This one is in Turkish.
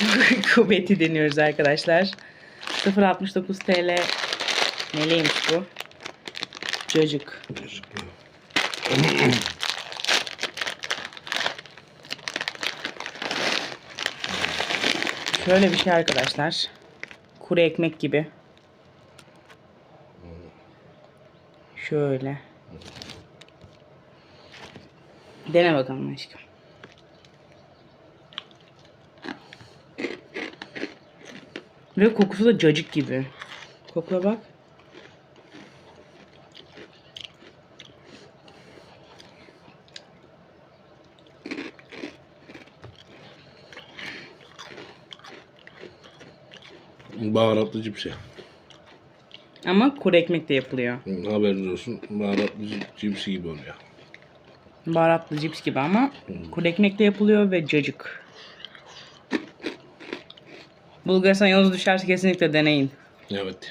kuvveti deniyoruz arkadaşlar. 0.69 TL. Neliymiş bu? Cacık. Şöyle bir şey arkadaşlar. Kuru ekmek gibi. Şöyle. Dene bakalım aşkım. Ve kokusu da cacık gibi. Kokla bak. Baharatlı cipsi. Ama kuru ekmek de yapılıyor. Hı, Haberiniz olsun. Baharatlı cip- cipsi gibi oluyor. Baharatlı cips gibi ama kuru ekmek de yapılıyor ve cacık. Bulgaristan yolunuz düşerse kesinlikle deneyin. Evet.